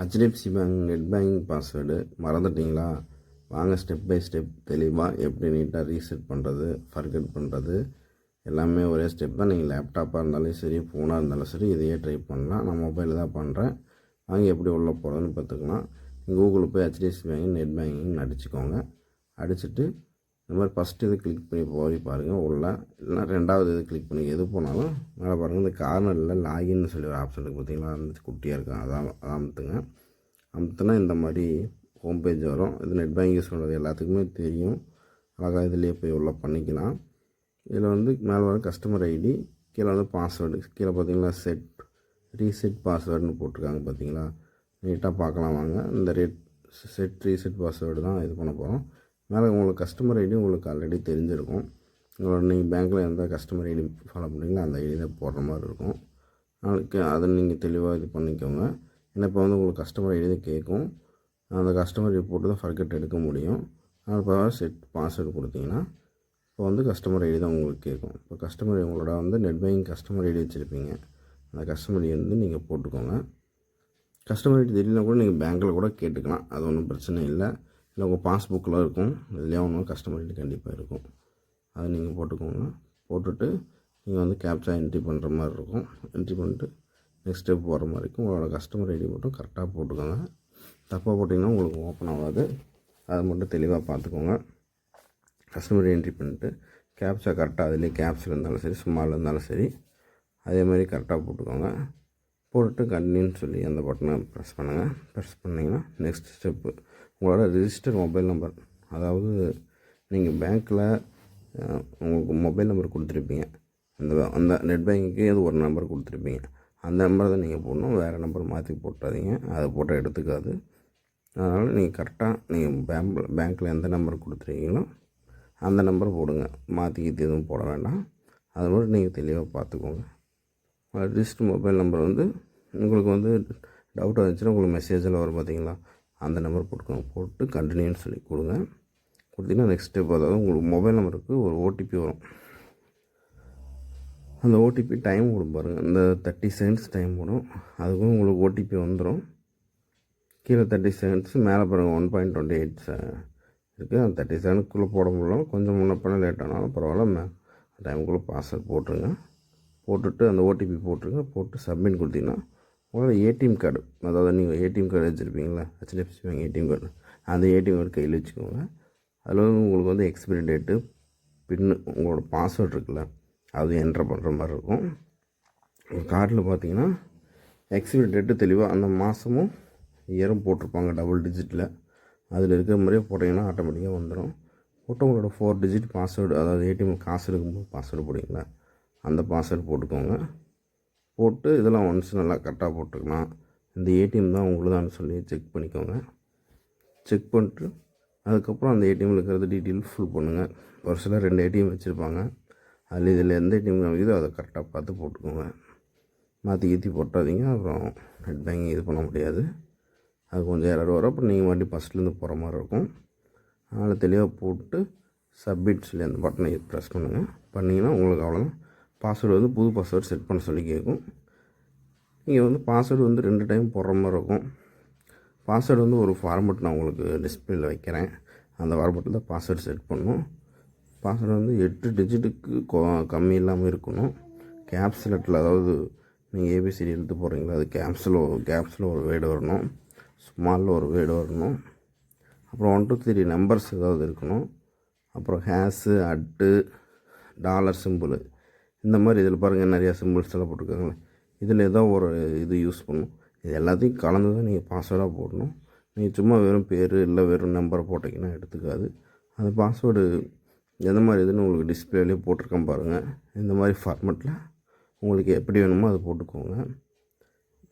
HDFC bank net banking password மறந்துட்டிங்களா? வாங்க step by step தெளிவாக எப்படி நீட்டாக ரீசெட் பண்ணுறது ஃபர்கெட் பண்ணுறது எல்லாமே ஒரே ஸ்டெப் தான். நீங்கள் லேப்டாப்பாக இருந்தாலும் சரி ஃபோனாக இருந்தாலும் சரி இதையே ட்ரை பண்ணலாம். நான் மொபைலில் தான் பண்ணுறேன் வாங்கி எப்படி உள்ளே போகிறதுன்னு பார்த்துக்கலாம். கூகுளில் போய் ஹெச்டிஎஃப்சி பேங்கிங் நெட் பேங்கிங்னு அடிச்சுக்கோங்க அடிச்சுட்டு இந்த மாதிரி ஃபஸ்ட்டு இது கிளிக் பண்ணி போய் பாருங்கள் உள்ளே இல்லைனா ரெண்டாவது இது கிளிக் பண்ணி எது போனாலும் மேலே பாருங்கள் இந்த கார்னரில் லாகின்னு சொல்லி ஒரு ஆப்ஷன் இருக்குது பார்த்தீங்களா அந்த குட்டியாக இருக்கும் அதான் அதான் அமுத்துங்க. அமுத்துனா இந்த மாதிரி ஹோம் பேஜ் வரும். இது நெட் பேங்கிங் யூஸ் பண்ணுறது எல்லாத்துக்குமே தெரியும். அழகாக இதுலேயே போய் உள்ள பண்ணிக்கலாம். இதில் வந்து மேலே வர கஸ்டமர் ஐடி கீழே வந்து பாஸ்வேர்டு கீழே பார்த்திங்களா செட் ரீசெட் பாஸ்வேர்டுன்னு போட்டிருக்காங்க பார்த்தீங்களா நீட்டாக பார்க்கலாம் வாங்க. இந்த ரேட் செட் ரீசெட் பாஸ்வேர்டு தான் இது பண்ண போகிறோம் மேலே உங்களுக்கு கஸ்டமர் ஐடி உங்களுக்கு ஆல்ரெடி தெரிஞ்சிருக்கும். உங்களோட நீங்கள் பேங்க்கில் எந்த கஸ்டமர் ஐடி ஃபாலோ பண்ணுறீங்களோ அந்த ஐடியில் போடுற மாதிரி இருக்கும். அதுக்கு அதை நீங்கள் தெளிவாக இது பண்ணிக்கோங்க. ஏன்னா இப்போ வந்து உங்களுக்கு கஸ்டமர் ஐடி தான் கேட்கும். அந்த கஸ்டமர் ஐடி போட்டு தான் ஃபர்கெட் எடுக்க முடியும். அதனால் இப்போ செட் பாஸ்வேர்டு கொடுத்தீங்கன்னா இப்போ வந்து கஸ்டமர் ஐடி தான் உங்களுக்கு கேட்கும். இப்போ கஸ்டமர் உங்களோட வந்து நெட் பேங்கிங் கஸ்டமர் ஐடி வச்சுருப்பீங்க. அந்த கஸ்டமர் ஐடி வந்து நீங்கள் போட்டுக்கோங்க. கஸ்டமர் ஐடி தெரியலனா கூட நீங்கள் பேங்க்கில் கூட கேட்டுக்கலாம். அது ஒன்றும் பிரச்சனை இல்லை. இல்லை உங்கள் பாஸ்புக்கில் இருக்கும். இதுலேயே ஒன்றும் கஸ்டமர் ஐடி கண்டிப்பாக இருக்கும். அதை நீங்கள் போட்டுக்கோங்க. போட்டுட்டு நீங்கள் வந்து கேப்சா என்ட்ரி பண்ணுற மாதிரி இருக்கும். என்ட்ரி பண்ணிட்டு நெக்ஸ்ட் ஸ்டெப் போகிற மாதிரி இருக்கும். உங்களோட கஸ்டமர் ஐடி மட்டும் கரெக்டாக போட்டுக்கோங்க. தப்பாக போட்டிங்கன்னா உங்களுக்கு ஓப்பன் ஆகாது. அதை மட்டும் தெளிவாக பார்த்துக்கோங்க. கஸ்டமர் என்ட்ரி பண்ணிட்டு கேப்சா கரெக்டாக அதுலேயே கேப்ஸில் இருந்தாலும் சரி சும்மாவில் இருந்தாலும் சரி அதே மாதிரி கரெக்டாக போட்டுக்கோங்க. போட்டு கண்டினியூன்னு சொல்லி அந்த பட்டனை ப்ரெஸ் பண்ணுங்கள் ப்ரெஸ் பண்ணிங்கன்னா நெக்ஸ்ட் ஸ்டெப்பு உங்களோட ரிஜிஸ்டர் மொபைல் நம்பர் அதாவது நீங்கள் பேங்க்கில் உங்களுக்கு மொபைல் நம்பர் கொடுத்துருப்பீங்க. அந்த அந்த நெட் பேங்கிங்க்கு ஏதோ ஒரு நம்பர் கொடுத்துருப்பீங்க. அந்த நம்பரை தான் நீங்கள் போடணும். வேறு நம்பர் மாற்றி போட்டாதீங்க. அதை போட்டால் எடுத்துக்காது. அதனால் நீங்கள் கரெக்டாக நீங்கள் பேங்க் பேங்க்கில் எந்த நம்பர் கொடுத்துருக்கீங்களோ அந்த நம்பர் போடுங்க. மாற்றி கீற்றி எதுவும் போட வேண்டாம். அது மட்டும் நீங்கள் தெளிவாக பார்த்துக்கோங்க. ரிஜிஸ்டர் மொபைல் நம்பர் வந்து உங்களுக்கு வந்து டவுட் வந்துச்சுன்னா உங்களுக்கு மெசேஜில் வரும் பார்த்தீங்களா அந்த நம்பர் போட்டுக்கோங்க. போட்டு கண்டினியூன்னு சொல்லி கொடுங்க. கொடுத்தீங்கன்னா நெக்ஸ்ட் ஸ்டெப் அதாவது உங்களுக்கு மொபைல் நம்பருக்கு ஒரு ஓடிபி வரும். அந்த ஓடிபி டைம் கொடுக்கும் பாருங்கள் இந்த தேர்ட்டி செகண்ட்ஸ் டைம் போடும். அதுக்கும் உங்களுக்கு ஓடிபி வந்துடும் கீழே தேர்ட்டி செகண்ட்ஸ் மேலே பாருங்கள் ஒன் பாயிண்ட் டுவெண்ட்டி எயிட் இருக்குது அந்த தேர்ட்டி செகண்ட்குள்ளே போட முடியல. கொஞ்சம் முன்ன பண்ண லேட் ஆனாலும் பரவாயில்ல. மே டைமுக்குள்ளே பாஸ்வேர்ட் போட்டுருங்க. போட்டுட்டு அந்த ஓடிபி போட்டுருங்க போட்டு சப்மிட் கொடுத்தீங்கன்னா உங்களோட ஏடிஎம் கார்டு அதாவது நீங்கள் ஏடிஎம் கார்டு வச்சுருப்பீங்களா ஹெச்டிஎஃப்சி பேங்க் ஏடிஎம் கார்டு அந்த ஏடிஎம் கார்டு கையில் வச்சுக்கோங்க. அதில் வந்து உங்களுக்கு வந்து எக்ஸ்பிரி டேட்டு பின்னு உங்களோட பாஸ்வேர்ட் இருக்குல்ல அது என்ட்ரு பண்ணுற மாதிரி இருக்கும். கார்டில் பார்த்தீங்கன்னா எக்ஸ்பிரி டேட்டு தெளிவாக அந்த மாதமும் இயரும் போட்டிருப்பாங்க டபுள் டிஜிட்டில் அதில் இருக்கிற மாதிரியே போட்டிங்கன்னா ஆட்டோமேட்டிக்காக வந்துடும் போட்டு உங்களோட ஃபோர் டிஜிட் பாஸ்வேர்டு அதாவது ஏடிஎம் காசு எடுக்கும்போது பாஸ்வேர்டு போடுவீங்களா அந்த பாஸ்வேர்டு போட்டுக்கோங்க. போட்டு இதெல்லாம் ஒன்ஸ் நல்லா கரெக்டாக போட்டுக்கலாம். இந்த ஏடிஎம் தான் உங்களுதான்னு சொல்லி செக் பண்ணிக்கோங்க. செக் பண்ணிட்டு அதுக்கப்புறம் அந்த ஏடிஎம்மில் இருக்கிறது டீட்டெயில் ஃபுல் பண்ணுங்கள் ஒரு சிலர் ரெண்டு ஏடிஎம் வச்சுருப்பாங்க. அதில் இதில் எந்த ஏடிஎம் காமிக்குதோ அதை கரெக்டாக பார்த்து போட்டுக்கோங்க. மாற்றி கீத்தி போட்டாதீங்க. அப்புறம் நெட் பேங்கிங் இது பண்ண முடியாது. அது கொஞ்சம் எரர் வரும். அப்புறம் நீங்கள் மறுபடியும் ஃபஸ்ட்லேருந்து போகிற மாதிரி இருக்கும். அதனால் தெளிவாக போட்டு சப்மிட் சொல்லி அந்த பட்டனை ப்ரெஸ் பண்ணுங்கள் பண்ணிங்கன்னா உங்களுக்கு அவ்வளோதான் பாஸ்வேர்டு வந்து புது பாஸ்வேர்டு செட் பண்ண சொல்லி கேட்கும் நீங்கள் வந்து பாஸ்வேர்டு வந்து ரெண்டு டைம் போடுற மாதிரி இருக்கும். பாஸ்வேர்டு வந்து ஒரு ஃபார்மெட் நான் உங்களுக்கு டிஸ்பிளேயில் வைக்கிறேன். அந்த ஃபார்மெட்டில் தான் பாஸ்வேர்டு செட் பண்ணணும் பாஸ்வேர்டு வந்து எட்டு டிஜிட்டுக்கு கம்மி இல்லாமல் இருக்கணும். கேப்ஸ்லெட்டில் அதாவது நீங்கள் ஏபிசிடி எடுத்து போடுறீங்களா அது கேப்ஸில் கேப்ஸில் ஒரு வேர்டு வரணும். ஸ்மாலில் ஒரு வேர்டு வரணும். அப்புறம் ஒன் டூ த்ரீ நம்பர்ஸ் ஏதாவது இருக்கணும். அப்புறம் ஹேஸு அட்டு டாலர் சிம்பிள் இந்த மாதிரி இதில் பாருங்கள் நிறையா சிம்பிள்ஸ் எல்லாம் போட்டிருக்காங்களே. இதில் ஏதோ ஒரு இது யூஸ் பண்ணும். இது எல்லாத்தையும் கலந்து தான் நீங்கள் பாஸ்வேர்டாக போடணும். நீங்கள் சும்மா வெறும் பேர் இல்லை வெறும் நம்பரை போட்டிங்கன்னா எடுத்துக்காது. அந்த பாஸ்வேர்டு எந்த மாதிரி இதுன்னு உங்களுக்கு டிஸ்பிளேலேயே போட்டிருக்கேன் பாருங்கள் இந்த மாதிரி ஃபார்மெட்டில் உங்களுக்கு எப்படி வேணுமோ அதை போட்டுக்கோங்க.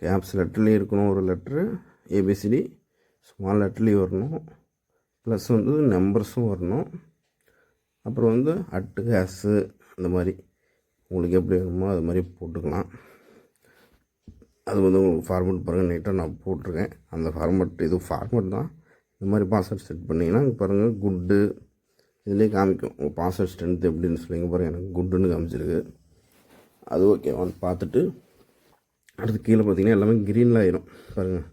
கேப்ஸ் லெட்டர்லேயும் இருக்கணும் ஒரு லெட்ரு ஏபிசிடி ஸ்மால் லெட்டர்லேயும் வரணும். ப்ளஸ் வந்து நம்பர்ஸும் வரணும். அப்புறம் வந்து அட்டு கேஸு இந்த மாதிரி. உங்களுக்கு எப்படி வேணுமோ அது மாதிரி போட்டுக்கலாம். அது வந்து உங்களுக்கு ஃபார்மெட் பாருங்கள் நீட்டாக நான் போட்டிருக்கேன். அந்த ஃபார்மெட் இது ஃபார்மேட் தான். இந்த மாதிரி பாஸ்வேர்ட் செட் பண்ணிங்கன்னா பாருங்கள் குட்டு இதுலேயே காமிக்கும். உங்கள் பாஸ்வேர்ட் ஸ்ட்ரென்த் எப்படின்னு சொல்லிங்க பாருங்கள் எனக்கு குட்டுன்னு காமிச்சிருக்கு. அது ஓகேவான்னு பார்த்துட்டு அடுத்து கீழே பார்த்தீங்கன்னா எல்லாமே க்ரீனில் ஆயிரும். பாருங்கள்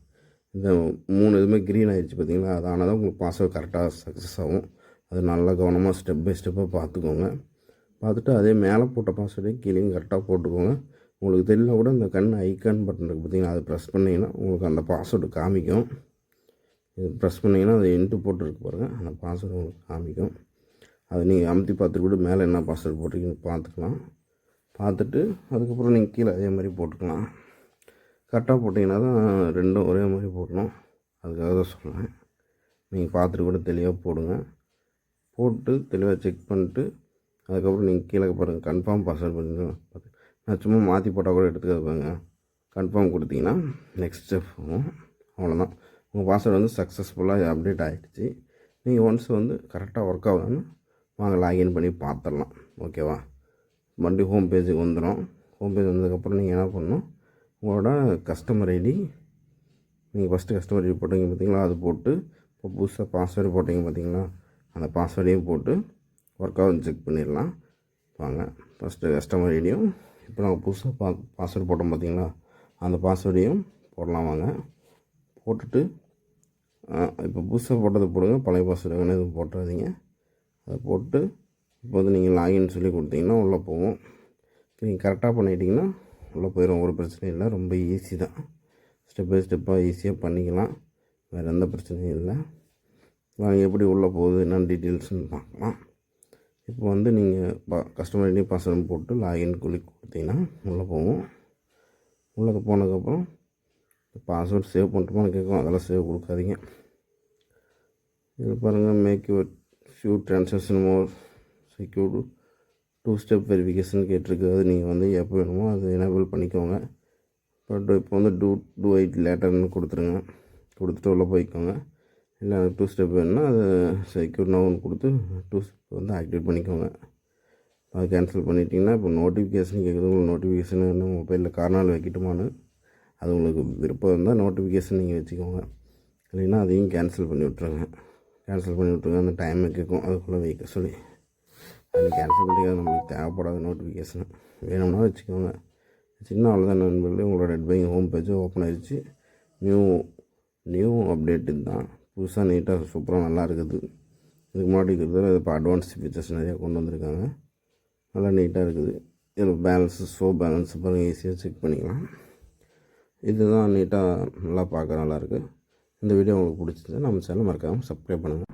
இந்த மூணு இதுவுமே க்ரீன் ஆயிடுச்சு பார்த்தீங்களா? அது ஆனால் தான் உங்களுக்கு பாஸ்வேர்ட் கரெக்டாக சக்ஸஸ் ஆகும். அது நல்லா கவனமாக ஸ்டெப் பை ஸ்டெப்பாக பார்த்துக்கோங்க. பார்த்துட்டு அதே மேலே போட்ட பாஸ்வேர்டையும் கீழேயும் கரெக்டாக போட்டுக்கோங்க. உங்களுக்கு தெரியல கூட இந்த கண் ஐக்கான் பட்டன் இருக்குது பார்த்தீங்கன்னா அதை ப்ரெஸ் பண்ணிங்கன்னா உங்களுக்கு அந்த பாஸ்வேர்டு காமிக்கும். இது ப்ரெஸ் பண்ணிங்கன்னா அது இன்ட்டு போட்டுருக்கு பாருங்கள் அந்த பாஸ்வேர்டு உங்களுக்கு காமிக்கும். அதை நீங்கள் அமுத்தி பார்த்துட்டு கூட மேலே என்ன பாஸ்வேர்டு போட்டிருக்கீங்கன்னு பார்த்துக்கலாம். பார்த்துட்டு அதுக்கப்புறம் நீங்கள் கீழே அதே மாதிரி போட்டுக்கலாம். கரெக்டாக போட்டிங்கன்னா தான் ரெண்டும் ஒரே மாதிரி போடணும். அதுக்காக தான் சொல்கிறேன் நீங்கள் பார்த்துட்டு கூட தெளிவாக போடுங்க. போட்டு தெளிவாக செக் பண்ணிட்டு அதுக்கப்புறம் நீங்கள் கீழே பாருங்கள் கன்ஃபார்ம் பாஸ்வேர்டு பண்ணி நான் சும்மா மாற்றி போட்டால் கூட எடுத்துக்காது பாருங்க. கன்ஃபார்ம் கொடுத்தீங்கன்னா நெக்ஸ்ட் ஸ்டெப் போகும் அவ்வளோதான் உங்கள் பாஸ்வேர்டு வந்து சக்ஸஸ்ஃபுல்லாக அப்டேட் ஆகிடுச்சு நீங்கள் ஒன்ஸ் வந்து கரெக்டாக ஒர்க் ஆகுதுன்னு வாங்க லாகின் பண்ணி பார்த்துடலாம் ஓகேவா மறுபடியும் ஹோம் பேஜுக்கு வந்துடும் ஹோம் பேஜ் வந்ததுக்கப்புறம் நீங்கள் என்ன பண்ணணும்? உங்களோட கஸ்டமர் ஐடி நீங்கள் ஃபஸ்ட்டு கஸ்டமர் ஐடி போட்டீங்க பார்த்தீங்களா அது போட்டு இப்போ புதுசாக பாஸ்வேர்டு போட்டிங்க பார்த்தீங்களா அந்த பாஸ்வேர்டையும் போட்டு ஒர்க் ஆகுது செக் பண்ணிடலாம். வாங்க ஃபஸ்ட்டு கஸ்டமர் ஐடியும் இப்போ நாங்கள் புதுசாக பா பாஸ்வேர்டு போட்டோம் பார்த்தீங்களா அந்த பாஸ்வேர்டையும் போடலாம் வாங்க. போட்டுட்டு இப்போ புதுசாக போட்டதை போடுங்க. பழைய பாஸ்வேர்டு வேணும் எதுவும் போட்டுறாதீங்க. அதை போட்டு இப்போ வந்து நீங்கள் லாகின் சொல்லி கொடுத்தீங்கன்னா உள்ளே போவோம் நீங்கள் கரெக்டாக பண்ணிட்டீங்கன்னா உள்ளே போயிடும் ஒரு பிரச்சனையும் இல்லை. ரொம்ப ஈஸி தான். ஸ்டெப் பை ஸ்டெப்பாக ஈஸியாக பண்ணிக்கலாம். வேறு எந்த பிரச்சனையும் இல்லை. வாங்க எப்படி உள்ளே போகுது என்னென்ன டீட்டெயில்ஸ்னு பார்க்கலாம். இப்போ வந்து நீங்கள் பா கஸ்டமர் ஐடி பாஸ்வேர்டு போட்டு லாகின் சொல்லி கொடுத்தீங்கன்னா உள்ளே போவோம். உள்ளே போனதுக்கப்புறம் பாஸ்வேர்டு சேவ் பண்ணிட்டுமான்னு கேட்கும். அதெல்லாம் சேவ் கொடுக்காதீங்க. இது பாருங்கள் make your few transaction more secured two step verification கேட்டிருக்கு அது நீங்கள் வந்து எப்போ வேணுமோ அது எனேபிள் பண்ணிக்கோங்க. பட் இப்போ வந்து டூ டூ எயிட் லேட்டர்னு கொடுத்துருங்க. கொடுத்துட்டு உள்ளே போய்க்கோங்க. இல்லை டூ ஸ்டெப் வேணும்னா அது செக்யூர் நோன்னு கொடுத்து டூ ஸ்டெப் வந்து ஆக்டிவேட் பண்ணிக்கோங்க. அது கேன்சல் பண்ணிட்டிங்கன்னா இப்போ நோட்டிஃபிகேஷன் கேட்குது உங்களுக்கு நோட்டிஃபிகேஷன் வேணும் மொபைலில் கார்னால் வைக்கட்டுமான்னு அது உங்களுக்கு விருப்பம் இருந்தால் நோட்டிஃபிகேஷன் நீங்கள் வச்சுக்கோங்க. இல்லைன்னா அதையும் கேன்சல் பண்ணி விட்ருங்க கேன்சல் பண்ணி விட்ருங்க அந்த டைம் கேட்கும் அதுக்குள்ளே வைக்க சொல்லி. அது கேன்சல் பண்ணிக்காது நம்மளுக்கு தேவைப்படாத நோட்டிஃபிகேஷன் வேணும்னா வச்சுக்கோங்க. சின்ன அவ்வளோதான் நண்பர்களே உங்களோட ரெட்பைங் ஹோம் பேஜை ஓப்பன் ஆயிடுச்சு. நியூ நியூ அப்டேட்டு தான். புதுசாக நீட்டாக சூப்பராக நல்லா இருக்குது. இதுக்கு முன்னாடி இருக்கிறதால இப்போ அட்வான்ஸ் ஃபீச்சர்ஸ் நிறையா கொண்டு வந்திருக்காங்க. நல்லா நீட்டாக இருக்குது. இதில் பேலன்ஸு ஷோ பேலன்ஸ் பாருங்கள் ஈஸியாக செக் பண்ணிக்கலாம். இதுதான் நீட்டாக நல்லா பார்க்க நல்லாயிருக்கு இந்த வீடியோ உங்களுக்கு பிடிச்சிருந்தா நம்ம சேனல் மறக்காமல் சப்ஸ்கிரைப் பண்ணுங்கள்